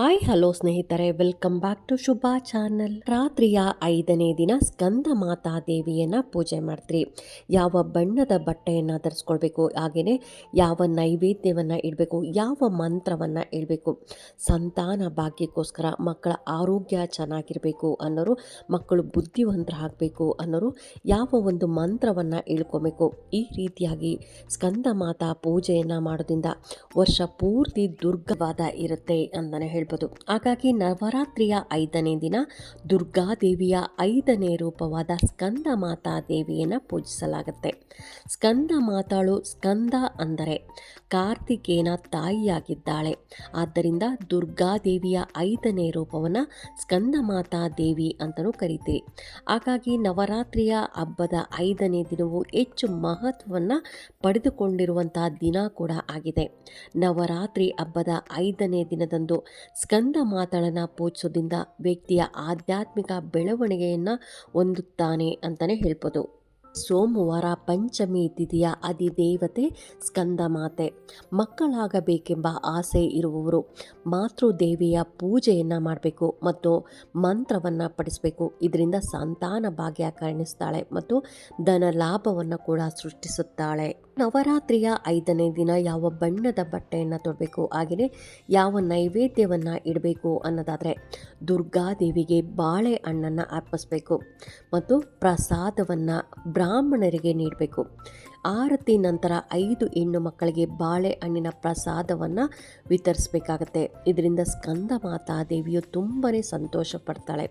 ಆಯ್ hello ಸ್ನೇಹಿತರೆ. Welcome back to Shubha channel ರಾತ್ರಿಯ ಐದನೇ ದಿನ ಸ್ಕಂದ ಮಾತಾ ದೇವಿಯನ್ನು ಪೂಜೆ ಮಾಡ್ತೀರಿ. ಯಾವ ಬಣ್ಣದ ಬಟ್ಟೆಯನ್ನು ಧರಿಸ್ಕೊಳ್ಬೇಕು ಹಾಗೆಯೇ ಯಾವ ನೈವೇದ್ಯವನ್ನು ಇಡಬೇಕು, ಯಾವ ಮಂತ್ರವನ್ನು ಇಡಬೇಕು, ಸಂತಾನ ಭಾಗ್ಯಕ್ಕೋಸ್ಕರ ಮಕ್ಕಳ ಆರೋಗ್ಯ ಚೆನ್ನಾಗಿರಬೇಕು ಅನ್ನೋರು, ಮಕ್ಕಳು ಬುದ್ಧಿವಂತರಾಗಬೇಕು ಅನ್ನೋರು ಯಾವ ಒಂದು ಮಂತ್ರವನ್ನು ಇಳ್ಕೊಬೇಕು, ಈ ರೀತಿಯಾಗಿ ಸ್ಕಂದ ಮಾತಾ ಪೂಜೆಯನ್ನು ಮಾಡೋದ್ರಿಂದ ವರ್ಷ ಪೂರ್ತಿ ದುರ್ಗವಾದ ಇರುತ್ತೆ ಅಂತಲೇ ಹೇಳ್ಬೋದು. ಹಾಗಾಗಿ ನವರಾತ್ರಿಯ ಐದನೇ ದಿನ ದುರ್ಗಾದೇವಿಯ ಐದನೇ ರೂಪವಾದ ಸ್ಕಂದ ಮಾತಾ ದೇವಿಯನ್ನು ಪೂಜಿಸಲಾಗುತ್ತೆ. ಸ್ಕಂದ ಮಾತಾಳು ಸ್ಕಂದ ಅಂದರೆ ಕಾರ್ತಿಕೇನ ತಾಯಿಯಾಗಿದ್ದಾಳೆ. ಆದ್ದರಿಂದ ದುರ್ಗಾದೇವಿಯ ಐದನೇ ರೂಪವನ್ನು ಸ್ಕಂದ ಮಾತಾ ದೇವಿ ಅಂತಲೂ ಕರಿತೀವಿ ಹಾಗಾಗಿ ನವರಾತ್ರಿಯ ಹಬ್ಬದ ಐದನೇ ದಿನವು ಹೆಚ್ಚು ಮಹತ್ವವನ್ನು ಪಡೆದುಕೊಂಡಿರುವಂತಹ ದಿನ ಕೂಡ ಆಗಿದೆ. ನವರಾತ್ರಿ ಹಬ್ಬದ ಐದನೇ ದಿನದಂದು ಸ್ಕಂದ ಮಾತಾಳನ ಪೂಜಿಸೋದ್ರಿಂದ ವ್ಯಕ್ತಿಯ ಆಧ್ಯಾತ್ಮಿಕ ಬೆಳವಣಿಗೆಯನ್ನು ಹೊಂದುತ್ತಾನೆ ಅಂತಲೇ ಹೇಳ್ಬೋದು. ಸೋಮವಾರ ಪಂಚಮಿ ತಿಥಿಯ ಅಧಿದೇವತೆ ಸ್ಕಂದ ಮಾತೆ ಮಕ್ಕಳಾಗಬೇಕೆಂಬ ಆಸೆ ಇರುವವರು ಮಾತೃದೇವಿಯ ಪೂಜೆಯನ್ನು ಮಾಡಬೇಕು ಮತ್ತು ಮಂತ್ರವನ್ನು ಪಡಿಸಬೇಕು ಇದರಿಂದ ಸಂತಾನ ಭಾಗ್ಯ ಕರುಣಿಸ್ತಾಳೆ ಮತ್ತು ಧನ ಲಾಭವನ್ನು ಕೂಡ ಸೃಷ್ಟಿಸುತ್ತಾಳೆ. ನವರಾತ್ರಿಯ ಐದನೇ ದಿನ ಯಾವ ಬಣ್ಣದ ಬಟ್ಟೆಯನ್ನು ತೊಡಬೇಕು ಹಾಗೆಯೇ ಯಾವ ನೈವೇದ್ಯವನ್ನು ಇಡಬೇಕು ಅನ್ನೋದಾದರೆ ದುರ್ಗಾದೇವಿಗೆ ಬಾಳೆಹಣ್ಣನ್ನು ಅರ್ಪಿಸಬೇಕು ಮತ್ತು ಪ್ರಸಾದವನ್ನು ಬ್ರಾಹ್ಮಣರಿಗೆ ನೀಡಬೇಕು. ಆರತಿ ನಂತರ ಐದು ಹೆಣ್ಣು ಮಕ್ಕಳಿಗೆ ಬಾಳೆಹಣ್ಣಿನ ಪ್ರಸಾದವನ್ನು ವಿತರಿಸಬೇಕಾಗತ್ತೆ. ಇದರಿಂದ ಸ್ಕಂದ ಮಾತಾ ದೇವಿಯು ತುಂಬಾ ಸಂತೋಷ ಪಡ್ತಾಳೆ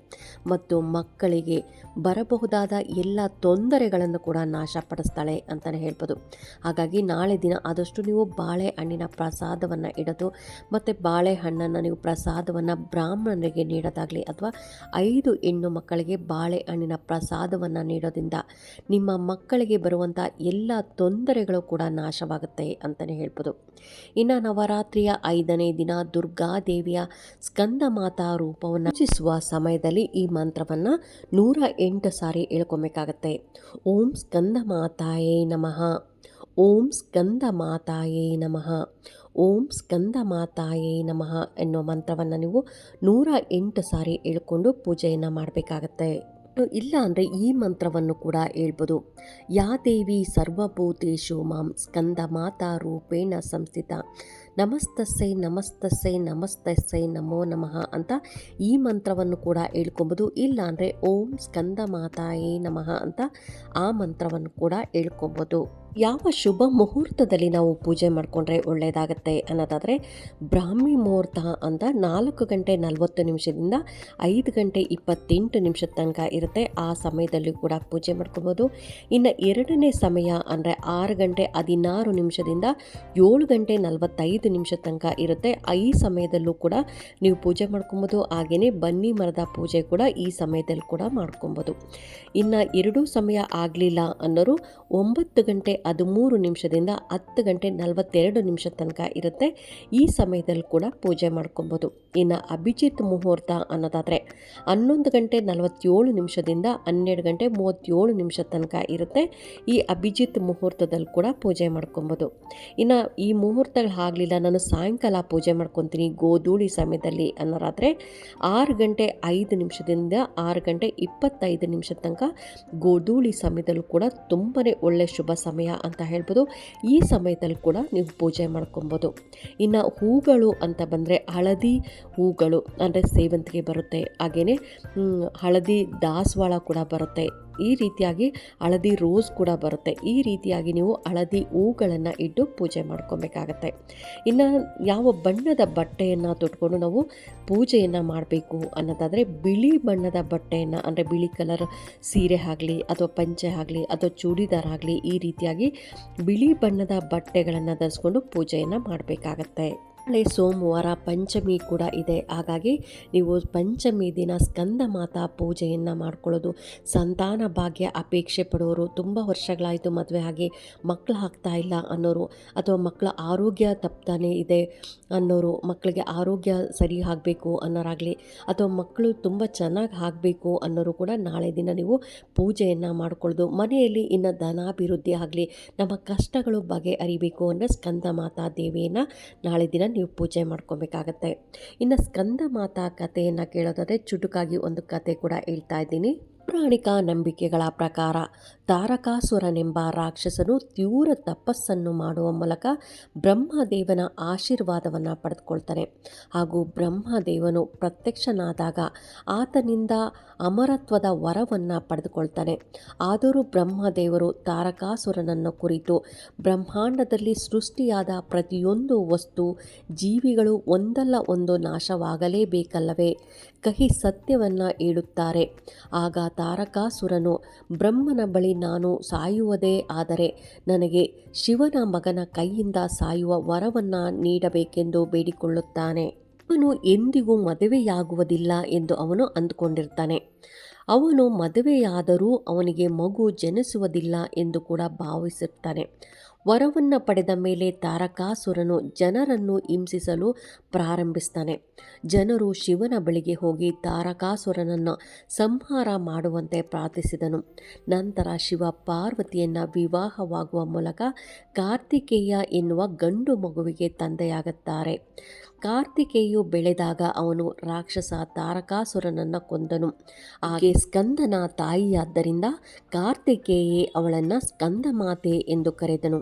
ಮತ್ತು ಮಕ್ಕಳಿಗೆ ಬರಬಹುದಾದ ಎಲ್ಲ ತೊಂದರೆಗಳನ್ನು ಕೂಡ ನಾಶಪಡಿಸ್ತಾಳೆ ಅಂತಲೇ ಹೇಳ್ಬೋದು. ಹಾಗಾಗಿ ನಾಳೆ ದಿನ ಆದಷ್ಟು ನೀವು ಬಾಳೆಹಣ್ಣಿನ ಪ್ರಸಾದವನ್ನು ಇಡೋದು ಮತ್ತು ಬಾಳೆಹಣ್ಣನ್ನು ನೀವು ಪ್ರಸಾದವನ್ನು ಬ್ರಾಹ್ಮಣರಿಗೆ ನೀಡೋದಾಗಲಿ ಅಥವಾ ಐದು ಹೆಣ್ಣು ಮಕ್ಕಳಿಗೆ ಬಾಳೆಹಣ್ಣಿನ ಪ್ರಸಾದವನ್ನು ನೀಡೋದ್ರಿಂದ ನಿಮ್ಮ ಮಕ್ಕಳಿಗೆ ಬರುವಂಥ ಎಲ್ಲ ತೊಂದರೆಗಳು ಕೂಡ ನಾಶವಾಗುತ್ತೆ ಅಂತಲೇ ಹೇಳ್ಬೋದು. ಇನ್ನು ನವರಾತ್ರಿಯ ಐದನೇ ದಿನ ದುರ್ಗಾದೇವಿಯ ಸ್ಕಂದ ಮಾತಾ ರೂಪವನ್ನು ರಚಿಸುವ ಸಮಯದಲ್ಲಿ ಈ ಮಂತ್ರವನ್ನು ನೂರ ಎಂಟು ಸಾರಿ ಹೇಳ್ಕೊಬೇಕಾಗತ್ತೆ. ಓಂ ಸ್ಕಂದ ಮಾತಾಯೇ ನಮಃ. ಓಂ ಸ್ಕಂದ ಮಾತಾಯೇ ನಮಃ. ಓಂ ಸ್ಕಂದ ಮಾತಾಯೇ ನಮಃ ಎನ್ನುವ ಮಂತ್ರವನ್ನು ನೀವು ನೂರ ಎಂಟು ಸಾರಿ ಹೇಳ್ಕೊಂಡು ಪೂಜೆಯನ್ನು ಮಾಡಬೇಕಾಗತ್ತೆ. ಇಲ್ಲ ಅಂದರೆ ಈ ಮಂತ್ರವನ್ನು ಕೂಡ ಹೇಳ್ಬೋದು. ಯಾ ದೇವಿ ಸರ್ವಭೂತೇಶು ಮಾಂ ಸ್ಕಂದ ಮಾತಾ ರೂಪೇಣ ಸಂಸ್ಥಿತ. ನಮಸ್ತಸ್ಸೈ ನಮಸ್ತಸ್ಸೈ ನಮಸ್ತಸ್ಸೈ ನಮೋ ನಮಃ ಅಂತ ಈ ಮಂತ್ರವನ್ನು ಕೂಡ ಹೇಳ್ಕೊಬೋದು. ಇಲ್ಲ ಅಂದರೆ ಓಂ ಸ್ಕಂದ ಮಾತಾಯೇ ನಮಃ ಅಂತ ಆ ಮಂತ್ರವನ್ನು ಕೂಡ ಹೇಳ್ಕೊಬೋದು. ಯಾವ ಶುಭ ಮುಹೂರ್ತದಲ್ಲಿ ನಾವು ಪೂಜೆ ಮಾಡಿಕೊಂಡ್ರೆ ಒಳ್ಳೆಯದಾಗತ್ತೆ ಅನ್ನೋದಾದರೆ ಬ್ರಾಹ್ಮಿ ಮುಹೂರ್ತ ಅಂತ ನಾಲ್ಕು ಗಂಟೆ ನಲವತ್ತು ನಿಮಿಷದಿಂದ ಐದು ಗಂಟೆ ಇಪ್ಪತ್ತೆಂಟು ನಿಮಿಷದ ತನಕ ಇರುತ್ತೆ. ಆ ಸಮಯದಲ್ಲಿ ಕೂಡ ಪೂಜೆ ಮಾಡ್ಕೊಬೋದು. ಇನ್ನು ಎರಡನೇ ಸಮಯ ಅಂದರೆ ಆರು ಗಂಟೆ ಹದಿನಾರು ನಿಮಿಷದಿಂದ ಏಳು ಗಂಟೆ ನಲವತ್ತೈದು ನಿಮಿಷ ತನಕ ಇರುತ್ತೆ. ಈ ಸಮಯದಲ್ಲೂ ಕೂಡ ನೀವು ಪೂಜೆ ಮಾಡ್ಕೊಬೋದು. ಹಾಗೆಯೇ ಬನ್ನಿ ಮರದ ಪೂಜೆ ಕೂಡ ಈ ಸಮಯದಲ್ಲಿ ಕೂಡ ಮಾಡ್ಕೊಬೋದು. ಇನ್ನು ಎರಡೂ ಸಮಯ ಆಗಲಿಲ್ಲ ಅನ್ನೋರು ಒಂಬತ್ತು ಗಂಟೆ ಹದಿಮೂರು ನಿಮಿಷದಿಂದ ಹತ್ತು ಗಂಟೆ ನಲವತ್ತೆರಡು ನಿಮಿಷ ತನಕ ಇರುತ್ತೆ. ಈ ಸಮಯದಲ್ಲಿ ಕೂಡ ಪೂಜೆ ಮಾಡ್ಕೊಬೋದು. ಇನ್ನು ಅಭಿಜಿತ್ ಮುಹೂರ್ತ ಅನ್ನೋದಾದರೆ ಹನ್ನೊಂದು ಗಂಟೆ ನಲವತ್ತೇಳು ನಿಮಿಷದಿಂದ ಹನ್ನೆರಡು ಗಂಟೆ ಮೂವತ್ತೇಳು ನಿಮಿಷ ತನಕ ಇರುತ್ತೆ. ಈ ಅಭಿಜಿತ್ ಮುಹೂರ್ತದಲ್ಲಿ ಕೂಡ ಪೂಜೆ ಮಾಡ್ಕೊಬೋದು. ಇನ್ನು ಈ ಮುಹೂರ್ತಗಳು ಆಗಲಿಲ್ಲ, ನಾನು ಸಾಯಂಕಾಲ ಪೂಜೆ ಮಾಡ್ಕೊತೀನಿ ಗೋಧೂಳಿ ಸಮಯದಲ್ಲಿ ಅನ್ನೋದಾದರೆ ಆರು ಗಂಟೆ ಐದು ನಿಮಿಷದಿಂದ ಆರು ಗಂಟೆ ಇಪ್ಪತ್ತೈದು ನಿಮಿಷ ತನಕ ಗೋಧೂಳಿ ಸಮಯದಲ್ಲೂ ಕೂಡ ತುಂಬಾ ಒಳ್ಳೆಯ ಶುಭ ಸಮಯ ಅಂತ ಹೇಳ್ಬೋದು, ಈ ಸಮಯದಲ್ಲಿ ಕೂಡ ನೀವು ಪೂಜೆ ಮಾಡ್ಕೊಬೋದು. ಇನ್ನು ಹೂಗಳು ಅಂತ ಬಂದರೆ ಹಳದಿ ಹೂಗಳು ಅಂದರೆ ಸೇವಂತಿಗೆ ಬರುತ್ತೆ ಹಾಗೆಯೇ ಹಳದಿ ದಾಸವಾಳ ಕೂಡ ಬರುತ್ತೆ. ಈ ರೀತಿಯಾಗಿ ಹಳದಿ ರೋಸ್ ಕೂಡ ಬರುತ್ತೆ. ಈ ರೀತಿಯಾಗಿ ನೀವು ಹಳದಿ ಹೂಗಳನ್ನು ಇಟ್ಟು ಪೂಜೆ ಮಾಡ್ಕೊಬೇಕಾಗತ್ತೆ. ಇನ್ನು ಯಾವ ಬಣ್ಣದ ಬಟ್ಟೆಯನ್ನು ತೊಟ್ಕೊಂಡು ನಾವು ಪೂಜೆಯನ್ನು ಮಾಡಬೇಕು ಅನ್ನೋದಾದರೆ ಬಿಳಿ ಬಣ್ಣದ ಬಟ್ಟೆಯನ್ನು, ಅಂದರೆ ಬಿಳಿ ಕಲರ್ ಸೀರೆ ಆಗಲಿ ಅಥವಾ ಪಂಚೆ ಆಗಲಿ ಅಥವಾ ಚೂಡಿದಾರ್ ಆಗಲಿ ಈ ರೀತಿಯಾಗಿ ಬಿಳಿ ಬಣ್ಣದ ಬಟ್ಟೆಗಳನ್ನು ಧರಿಸ್ಕೊಂಡು ಪೂಜೆಯನ್ನು ಮಾಡಬೇಕಾಗತ್ತೆ. ನಾಳೆ ಸೋಮವಾರ ಪಂಚಮಿ ಕೂಡ ಇದೆ. ಹಾಗಾಗಿ ನೀವು ಪಂಚಮಿ ದಿನ ಸ್ಕಂದ ಮಾತಾ ಪೂಜೆಯನ್ನು ಮಾಡ್ಕೊಳ್ಳೋದು ಸಂತಾನ ಭಾಗ್ಯ ಅಪೇಕ್ಷೆ ಪಡೋರು ತುಂಬ ವರ್ಷಗಳಾಯಿತು ಮದುವೆ ಆಗಿ ಮಕ್ಕಳು ಆಗ್ತಾ ಇಲ್ಲ ಅನ್ನೋರು ಅಥವಾ ಮಕ್ಕಳ ಆರೋಗ್ಯ ತಪ್ತಾನೆ ಇದೆ ಅನ್ನೋರು ಮಕ್ಕಳಿಗೆ ಆರೋಗ್ಯ ಸರಿ ಆಗಬೇಕು ಅನ್ನೋರಾಗಲಿ ಅಥವಾ ಮಕ್ಕಳು ತುಂಬ ಚೆನ್ನಾಗಿ ಆಗಬೇಕು ಅನ್ನೋರು ಕೂಡ ನಾಳೆ ದಿನ ನೀವು ಪೂಜೆಯನ್ನು ಮಾಡ್ಕೊಳ್ಳೋದು. ಮನೆಯಲ್ಲಿ ಇನ್ನು ಧನಾಭಿವೃದ್ಧಿ ಆಗಲಿ, ನಮ್ಮ ಕಷ್ಟಗಳು ಬಗೆಹರಿಬೇಕು ಅನ್ನೋ ಸ್ಕಂದ ಮಾತಾ ದೇವಿಯನ್ನು ನಾಳೆ ದಿನ ನೀವು ಪೂಜೆ ಮಾಡ್ಕೊಬೇಕಾಗತ್ತೆ. ಇನ್ನು ಸ್ಕಂದ ಮಾತಾ ಕಥೆಯನ್ನು ಕೇಳೋದಾದರೆ ಚುಟುಕಾಗಿ ಒಂದು ಕತೆ ಕೂಡ ಹೇಳ್ತಾ ಇದ್ದೀನಿ. ಪೌರಾಣಿಕ ನಂಬಿಕೆಗಳ ಪ್ರಕಾರ ತಾರಕಾಸುರನೆಂಬ ರಾಕ್ಷಸನು ತೀವ್ರ ತಪಸ್ಸನ್ನು ಮಾಡುವ ಮೂಲಕ ಬ್ರಹ್ಮದೇವನ ಆಶೀರ್ವಾದವನ್ನು ಪಡೆದುಕೊಳ್ತಾನೆ. ಹಾಗೂ ಬ್ರಹ್ಮದೇವನು ಪ್ರತ್ಯಕ್ಷನಾದಾಗ ಆತನಿಂದ ಅಮರತ್ವದ ವರವನ್ನು ಪಡೆದುಕೊಳ್ತಾನೆ. ಆದರೂ ಬ್ರಹ್ಮದೇವರು ತಾರಕಾಸುರನನ್ನು ಕುರಿತು ಬ್ರಹ್ಮಾಂಡದಲ್ಲಿ ಸೃಷ್ಟಿಯಾದ ಪ್ರತಿಯೊಂದು ವಸ್ತು ಜೀವಿಗಳು ಒಂದಲ್ಲ ಒಂದು ನಾಶವಾಗಲೇಬೇಕಲ್ಲವೇ ಕಹಿ ಸತ್ಯವನ್ನು ಹೇಳುತ್ತಾರೆ. ಆಗ ತಾರಕಾಸುರನು ಬ್ರಹ್ಮನ ಬಳಿ ನಾನು ಸಾಯುವುದೇ ಆದರೆ ನನಗೆ ಶಿವನ ಮಗನ ಕೈಯಿಂದ ಸಾಯುವ ವರವನ್ನು ನೀಡಬೇಕೆಂದು ಬೇಡಿಕೊಳ್ಳುತ್ತಾನೆ. ಅವನು ಎಂದಿಗೂ ಮದುವೆಯಾಗುವುದಿಲ್ಲ ಎಂದು ಅವನು ಅಂದುಕೊಂಡಿರ್ತಾನೆ. ಅವನು ಮದುವೆಯಾದರೂ ಅವನಿಗೆ ಮಗು ಜನಿಸುವುದಿಲ್ಲ ಎಂದು ಕೂಡ ಭಾವಿಸುತ್ತಾನೆ. ವರವನ್ನು ಪಡೆದ ಮೇಲೆ ತಾರಕಾಸುರನು ಜನರನ್ನು ಹಿಂಸಿಸಲು ಪ್ರಾರಂಭಿಸ್ತಾನೆ. ಜನರು ಶಿವನ ಬಳಿಗೆ ಹೋಗಿ ತಾರಕಾಸುರನನ್ನು ಸಂಹಾರ ಮಾಡುವಂತೆ ಪ್ರಾರ್ಥಿಸಿದನು. ನಂತರ ಶಿವ ಪಾರ್ವತಿಯನ್ನು ವಿವಾಹವಾಗುವ ಮೂಲಕ ಕಾರ್ತಿಕೇಯ ಎನ್ನುವ ಗಂಡು ಮಗುವಿಗೆ ತಂದೆಯಾಗುತ್ತಾರೆ. ಕಾರ್ತಿಕೇಯು ಬೆಳೆದಾಗ ಅವನು ರಾಕ್ಷಸ ತಾರಕಾಸುರನನ್ನು ಕೊಂದನು. ಹಾಗೆ ಸ್ಕಂದನ ತಾಯಿಯಾದ್ದರಿಂದ ಕಾರ್ತಿಕೇಯೇ ಅವಳನ್ನು ಸ್ಕಂದ ಮಾತೆ ಎಂದು ಕರೆದನು.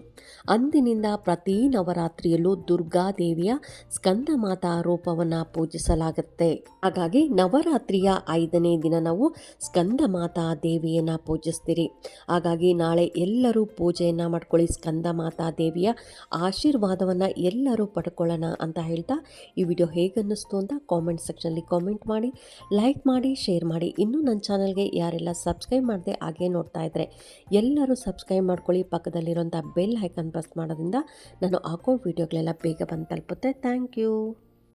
ಅಂದಿನಿಂದ ಪ್ರತಿ ನವರಾತ್ರಿಯಲ್ಲೂ ದುರ್ಗಾದೇವಿಯ ಸ್ಕಂದಮಾತಾ ರೂಪವನ್ನು ಪೂಜಿಸಲಾಗುತ್ತೆ. ಹಾಗಾಗಿ ನವರಾತ್ರಿಯ ಐದನೇ ದಿನ ನಾವು ಸ್ಕಂದ ಮಾತಾ ದೇವಿಯನ್ನು ಪೂಜಿಸ್ತೀರಿ. ಹಾಗಾಗಿ ನಾಳೆ ಎಲ್ಲರೂ ಪೂಜೆಯನ್ನು ಮಾಡ್ಕೊಳ್ಳಿ. ಸ್ಕಂದ ಮಾತಾ ದೇವಿಯ ಆಶೀರ್ವಾದವನ್ನು ಎಲ್ಲರೂ ಪಡ್ಕೊಳ್ಳೋಣ ಅಂತ ಹೇಳ್ತಾ ಈ ವಿಡಿಯೋ ಹೇಗನ್ನಿಸ್ತು ಅಂತ ಕಾಮೆಂಟ್ ಸೆಕ್ಷನಲ್ಲಿ ಕಾಮೆಂಟ್ ಮಾಡಿ ಲೈಕ್ ಮಾಡಿ ಶೇರ್ ಮಾಡಿ. ಇನ್ನೂ ನನ್ನ ಚಾನಲ್ಗೆ ಯಾರೆಲ್ಲ ಸಬ್ಸ್ಕ್ರೈಬ್ ಮಾಡದೆ ಹಾಗೆ ನೋಡ್ತಾ ಇದ್ದರೆ ಎಲ್ಲರೂ ಸಬ್ಸ್ಕ್ರೈಬ್ ಮಾಡ್ಕೊಳ್ಳಿ. ಪಕ್ಕದಲ್ಲಿರುವಂಥ ಬೆಲ್ ಐಕನ್ ಪ್ರೆಸ್ ಮಾಡೋದ್ರಿಂದ ನಾನು ಹಾಕೋ ವಿಡಿಯೋಗಳೆಲ್ಲ ಬೇಗ ಬಂದು ತಲುಪುತ್ತೆ. Thank you